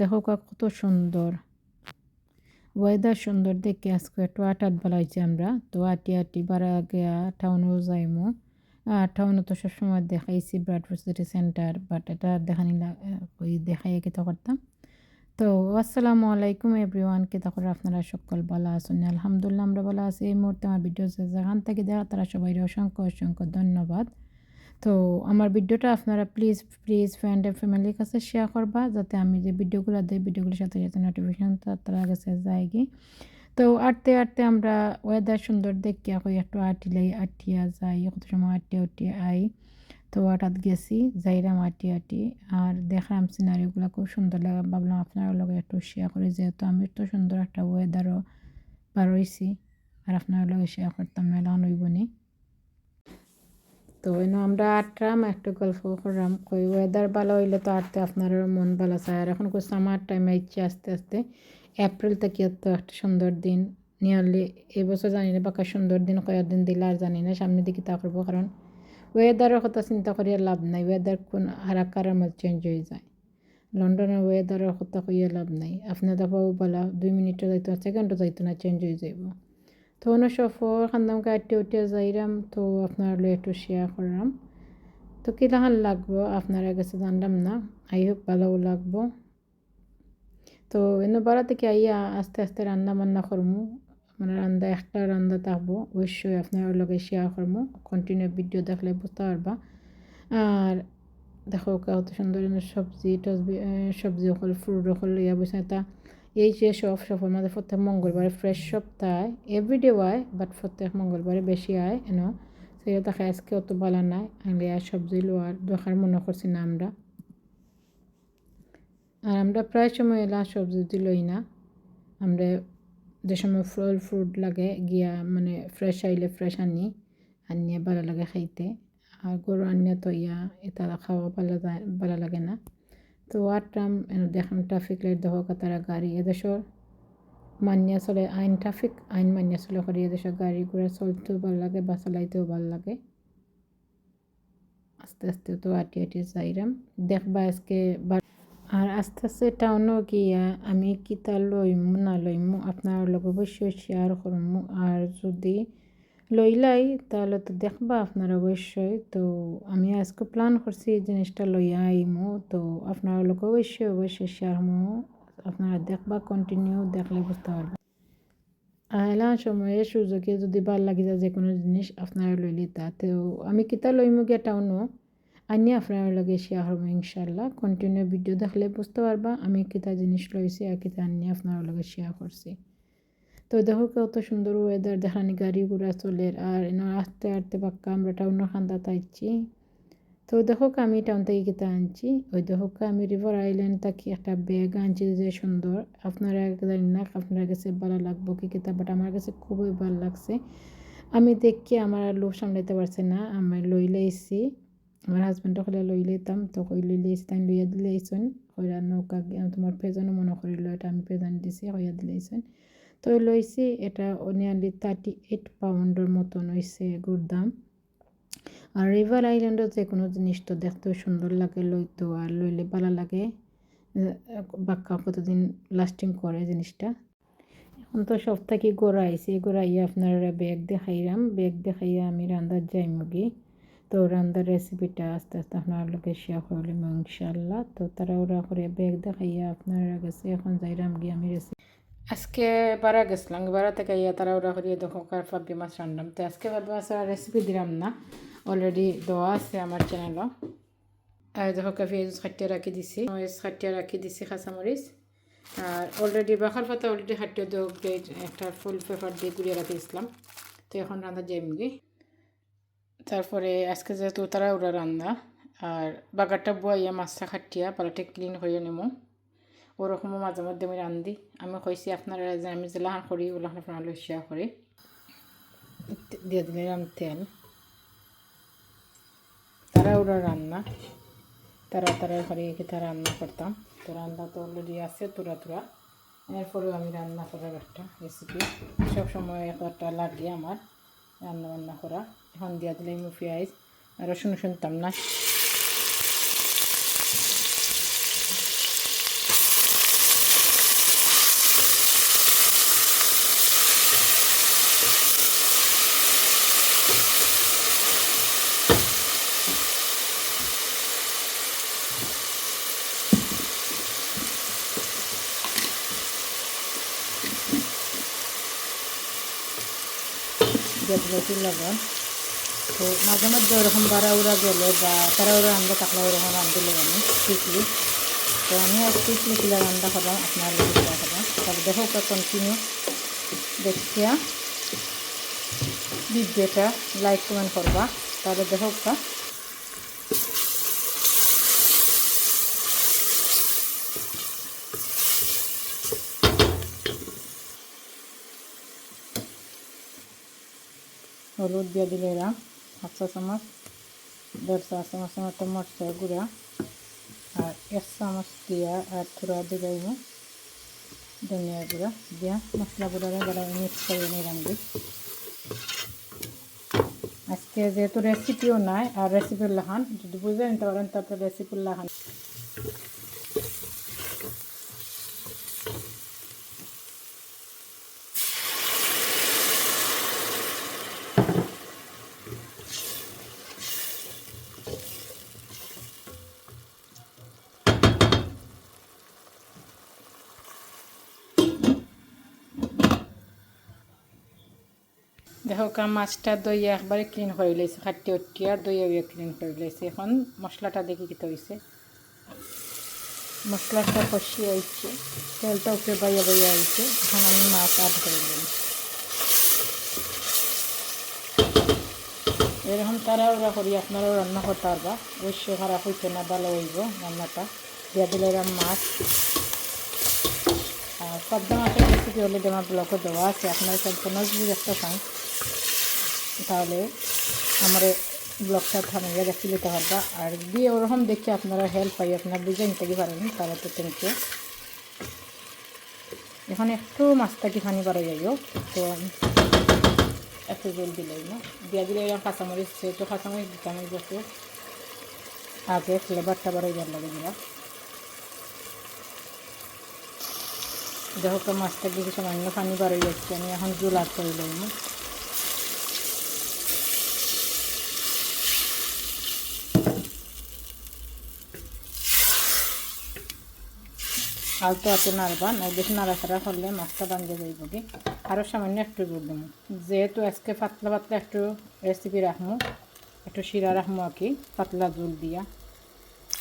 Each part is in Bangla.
দেখো কত সুন্দর ওয়েদার সুন্দর দেখে আজকে একটু আটাত বেলাইছি আমরা। তো আটি আটি বারা গিয়া টাউনেও যাইমু। টাউনে তো সবসময় দেখাইছি ব্রাডফোর্ড সিটি সেন্টার বাট এটা দেখানি ওই দেখাই কিতা করতাম। তো আসসালামু আলাইকুম এভরিওয়ান কে তখন আপনারা সকল ভালো আছেন? আলহামদুলিল্লাহ আমরা ভালো আছি। এই মুহূর্তে আমার ভিডিও যেখান থেকে দেখা, তারা সবাই অসংখ্য অসংখ্য ধন্যবাদ। তো আমার ভিডিওটা আপনারা প্লিজ প্লিজ ফ্রেন্ড এন্ড ফ্যামিলির কাছে শেয়ার করবা, যাতে আমি যে ভিডিওগুলো দিই, ভিডিওগুলোর সাথে সাথে নোটিফিকেশান তারা কাছে যায় কি তো আটতে আটতে আমরা ওয়েদার সুন্দর দেখিয়া কই একটু আটিলাই আটিয়া যাই কত সময় আটিয়া উঠিয়ে আই। তো হঠাৎ গেছি, যাইরাম আটি আটি, আর দেখলাম সিনারিগুলো খুব সুন্দর লাগে, ভাবলাম আপনার লগে একটু শেয়ার করি, যেহেতু আমি তো সুন্দর একটা ওয়েদারও বার হয়েছি আর আপনার লগে শেয়ার করতাম না এলাম হইবনি তো এনে আমরা আটরাম একটু গল্প করলাম, কই ওয়েদার ভালো হইলে তো আটতে আপনারও মন ভালো চায়। আর এখন সামার টাইমে ইচ্ছে আস্তে আস্তে এপ্রিল থেকে তো একটা সুন্দর দিন নিয়ারলি এবছর জানি না, বাকা সুন্দর দিন কয়েকদিন দিলে আর জানি না, সামনের দিকে তা করব, কারণ ওয়েদারের কথা চিন্তা করিয়া লাভ নাই ওয়েদার কোন হারাকারের মধ্যে চেঞ্জ হয়ে যায়। লন্ডনের ওয়েদারের কথা কইয়া লাভ নাই। আপনার দেখাও বলা, দুই মিনিটও যাইতো সেকেন্ডও যাইতো না চেঞ্জ হয়ে যাইব। তো অন্য সফর খান্দাম কাটতে উঠে যাইরাম তো আপনার একটু শেয়ার করলাম তো কিলাহান লাগবো আপনারা কাছে জানলাম না আই হোপ ভালোও লাগবো তো এনে বাড়া থেকে আইয়া আস্তে আস্তে রান্না বান্না করমু মানে রান্না একটা রান্না থাকব অবশ্যই আপনার লগে শেয়ার করব কন্টিনিউ ভিডিও দেখলে বুঝতে পারবা আর দেখো কত সুন্দর সবজি টসবি সবজি হল ফ্রুট হল ইয়া বসে তা এই যে সব সফর মাঝে প্রত্যেক মঙ্গলবারে ফ্রেশ সপ্তাহে এভরিডে আয় বাট প্রত্যেক মঙ্গলবারে বেশি আয় এন সেটা তাকে আজকে অত ভালো নাই আমি আর সবজি লোয়ার দরকার মনে করছি না আমরা। আর আমরা প্রায় সময় এলা সবজি লই না। আমরা যে সময় ফল ফ্রুট লাগে, গিয়া মানে ফ্রেশ আইলে ফ্রেশ আনি, আনিয়ে ভালো লাগে খাইতে। আর গরু আনিয়ে তো ইয়া, এটা খাওয়া ভালো ভালো লাগে না। তো আটটাম দেখাম ট্রাফিক লাইট দেহ তারা গাড়ি এদেশর মানিয়া চলে, আইন ট্রাফিক, আইন মানিয়া চলে করে এদেশর গাড়ি ঘোড়া চলতেও ভালো লাগে, বা চালাইতেও ভালো লাগে। আস্তে আস্তে তো আটি আটি যাইরাম। দেখবা আজকে আর আস্তে আস্তে টাউনও গিয়া আমি কিতা লইমু না লইমু, আপনার লগে অবশ্যই শেয়ার করমু। আর যদি লইলাই তাহলে তো দেখবা আপনার অবশ্যই। তো আমি আজকে প্ল্যান করছি এই জিনিসটা লইয়া আইমো। তো আপনার লোক অবশ্যই অবশ্যই শেয়ার হমু আপনারা দেখবা কন্টিনিউ দেখলে বুঝতে পারবেন আহলা সময়ে সুযোগে যদি ভালো লাগি যায় যে কোনো জিনিস আপনারা লইলি তা তো আমি কিতা লইমু গিয়ে টাউনও আনি আপনার লগে শেয়ার হব ইনশাল্লাহ কন্টিনিউ ভিডিও দেখলে বুঝতে পারবা, আমি কিতা জিনিস লইছি আর কিতা আনি আপনার লগে শেয়ার করছি। তো দেখো কত সুন্দর ওয়েদার দেখানি গাড়ি ঘোড়া চলে আর আস্তে আস্তে পাক্কা আমরা টাউনের খান্দা তাইছি তো দেখো আমি টাউন থেকে কিতা আনছি। ওই দেখো আমি রিভার আইল্যান্ড থাকি, একটা ব্যাগ আনছি যে সুন্দর। আপনারা জানি না আপনার কাছে ভালো লাগবো কি কিতা বাট আমার কাছে খুবই ভালো লাগছে। আমি দেখি আমার লোক সামলাইতে পারছে না, আমি লই লাইছি। আমার হাজব্যান্ড হলে লই লইতাম। তো কই লই তাই লইয়া দিলেইছেন। কইরা নৌকা, তোমার পেজনও মনে করিল, এটা আমি পেজন দিছি হইয়া দিলেইছেন। তো লইছি, এটা নিয়ারলি থার্টি এইট পাউন্ডের মতন হয়েছে এগুর দাম। আর রিভার আইল্যান্ডের যে কোনো জিনিস তো দেখতেও সুন্দর লাগে লইতো আর লইলে ভালো লাগে। বাক্কা কতদিন লাস্টিং করে জিনিসটা। এখন তো সব থেকে গোড়া আইসি গোড়াইয়া আপনারা ব্যাগ দেখাইলাম ব্যাগ দেখাইয়া আমি রান্দার যাই মুগি। তো রান্দার রেসিপিটা আস্তে আস্তে আপনার লোকে শেয়ার করলাম ইনশাল্লাহ তো তারা ওরা করে ব্যাগ দেখাইয়া আপনারা গেছে এখন যাইরাম গিয়ে আমি রেসিপি আজকে বারা গেছিলাম, বারা থেকে ইয়া তারা ওরা করিয়ে দেখো কার ফাবি মাছ রান্নাম। তো আজকে ফাবি মাছের রেসিপি দিলাম না অলরেডি দেওয়া আছে আমার চ্যানেলও আর দেখো পেঁয়াজ খাটিয়ে রাখি দিছি খাটিয়ে রাখি দিছি, কাঁচামরিচ। আর অলরেডি বাখার পাতা অলরেডি খাটিয়ে দেওয়া একটা ফুল পেপার দিয়ে গুড়িয়ে রাখিয়েছিলাম তো এখন রান্না যাই মুগি তারপরে আজকে যেহেতু তারা ওরা রান্না, আর বাগারটা বুয়াইয়া মাছটা খাটিয়া পালাটা ক্লিন হয়ে নেব ওরকমও মাঝে মধ্যে আমি রান্ধি। আমি কইছি, আপনারা যে আমি যেলাহান করি ওলাহান আপনারা লইসিয়া করি দিয়ে দিলাম তেল তারা ওরা রান্না। তারা তারা ঘরে খেতে রান্না করতাম। তো রান্না তো অলরেডি আছে, তোরা তোরা। এরপরেও আমি রান্না করার একটা রেসিপি সবসময় একটা লাগে আমার রান্না বান্না করা। এখন দিয়া দিলে আমি পেঁয়াজ রসুন শুনতাম না। দিলেছি লবণ তো মাঝে মধ্যে ওরকম বাড়াউড়া গেলে বা তাড়াউড়া আনলে তাকলে ওরকম রান্ধলে আমি শিখলি তো আমি আর শিখলি কিলা রান্না করলাম আপনার লোক দেখাবো তবে দেখো কন্টিনিউ দেখিয়া ভিডিওটা লাইক কমেন্ট করবা তাহলে দেখো হলুদ দিয়ে দিলে এরা হাফ চা চামচ দেড় চা চামচ মতো মরচার গুঁড়া আর এক চামচ দিয়া আর থোড়া দিলাইব ধনিয়া গুঁড়া দিয়া। মশলা গুঁড়ারে বেড়া মিক্স করে নিয়ে রান্ধি আজকে যেহেতু রেসিপিও নাই আর রেসিপির লাহান, যদি বুঝে নিতে পারেন তারপরে রেসিপির লাহান। দেখো কা, মাছটা দই একবারে ক্লিন করে লাইছে খাটি উঠিয়া দই ক্লিন করে লাইছে। এখন মশলাটা দেখি কিতে হয়েছে মশলাটা কষি আইছে, তেলটা উপরে বাইয়া বাইয়া আইছে, এখন আমি মাছ আড করে দিলাম এরকম তারা ওরা করি, আপনারাও রান্না করতে পারবা অবশ্যই খারাপ হইতো না, ভালো হইব রান্নাটা। দিয়া দিলে এরম মাছ। আর পদ্মা মাছের রেসিপি হলে আমার ব্লগে দেওয়া আছে। আপনারা সম্পূর্ণ দেখতে পান তাহলে আমার ব্লগটা থামিয়ে দেখে নিতে পারবা। আর দিয়ে ওরকম দেখে আপনারা হেল্প পাই আপনারা বুঝে নিতে পারেন, তাহলে তো থ্যাংক এখন একটু মাছটাকে পানি বাড়া যাইও, তো একটু জল দিলাই না। দিয়া দিলে এরকম কাঁচামরিচ সেহেতু কাঁচামরিচ দিতাম একটু আগে ফ্লেভারটা বাড়াই যার লাগে দিলা দেখো তো মাছটা কিছু সামান্য পানি বাড়াই যাচ্ছে, আমি এখন জল আট করে লইব আলতো হাতে নাড়বা না বেশি নাড়াচাড়া করলে মাছটা বান্ধে যাইব কি আরও সামান্য একটু জোর দেবো। যেহেতু আজকে পাতলা পাতলা একটু রেসিপি রাখব একটু শিরা রাখব আর কি, পাতলা জোল দিয়া।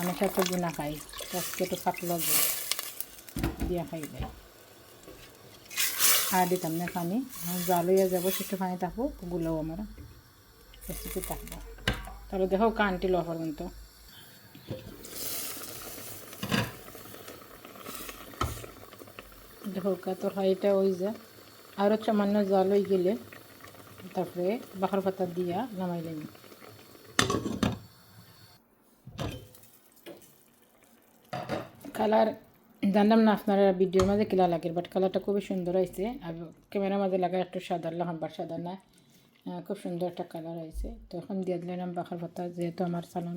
আমি সাথে গুনা খাই আজকে একটু পাতলা জোল দিয়া খাই দেয় আর দিতাম না পানি জাল হয়ে যাব সেটু পানি থাকবগুলো আমার রেসিপি থাকব। তাহলে দেখো কানটি লো পর্যন্ত দেখো তরকারিটা ওই যা আরও সামান্য জল হয়ে গেলে তারপরে বাখার পাতা দিয়া নামাই নিন কালার, জানলাম না আপনারা ভিডিওর মাঝে কিলা লাগে বাট কালারটা খুবই সুন্দর হয়েছে, আর ক্যামেরার মাঝে লাগা একটু সাদা লাগান বা সাদা না খুব সুন্দর একটা কালার হয়েছে। তো এখন দিয়ে দিলাম বাখার পাতা, যেহেতু আমার সালন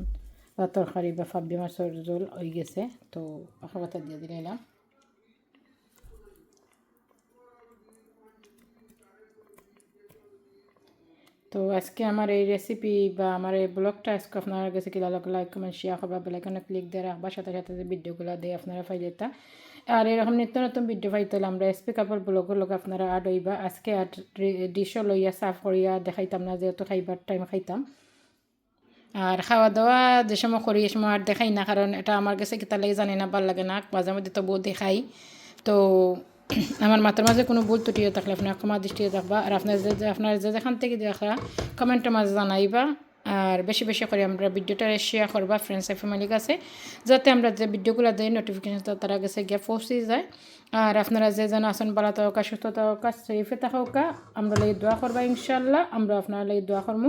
বা তরকারি বা ফাব্বি মাছের জল হয়ে গেছে, তো বাখার পাতা দিয়ে দিলাম। তো আজকে আমার এই রেসিপি বা আমার এই ব্লগটা আজকে আপনার কাছে কিলা লাইক কমেন্ট শেয়ার করবা বেলাইকানে ক্লিক দিয়ে রাখবা সাথে সাথে যে ভিডিওগুলো দিয়ে আপনারা পাই যেতা আর এরকম নিত্য নতুন ভিডিও পাইতে হলে আমরা এসপি কাপড় ব্লগের লোক আপনারা আড হইবা। আজকে আর ডিশও লইয়া সাফ করিয়া দেখাইতাম না, যেহেতু খাইবার টাইম খাইতাম। আর খাওয়া দাওয়া যে সময় করি সময় আর দেখাই না, কারণ এটা আমার কাছে কিতা লাগে জানি না, ভালো লাগে না। মাঝে মধ্যে তো বউ দেখাই। তো আমার মাথার মাঝে কোনো ভুল ত্রুটিও থাকলে আপনার ক্ষমা দৃষ্টিতে থাকবা আর আপনার যে আপনার যে যেখান থেকে দেখা কমেন্টের মাঝে জানাইবা। আর বেশি বেশি করে আমরা ভিডিওটা শেয়ার করবা ফ্রেন্ডস এর ফ্যামিলির কাছে, যাতে আমরা যে ভিডিওগুলো দিই নোটিফিকেশন তারা কাছে গিয়ে পৌঁছে যায়। আর আপনারা যে যেন আসন বালা থাকা সুস্থ থাকা সেফে থাকা আমরা লাগে দোয়া করবা ইনশাল্লাহ আমরা আপনারা লাগে দোয়া করব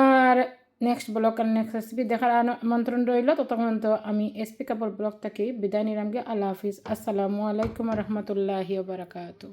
আর নেক্সট ব্লক আর নেক্সট রেসিপি দেখার আমন্ত্রণ রইল। ততক্ষণ তো আমি এসপি কাপড় ব্লক থেকে বিদায় নিলামকে আল্লাহ হাফিজ। আসসালামু আলাইকুম রহমতুল্লাহি বারাকাতু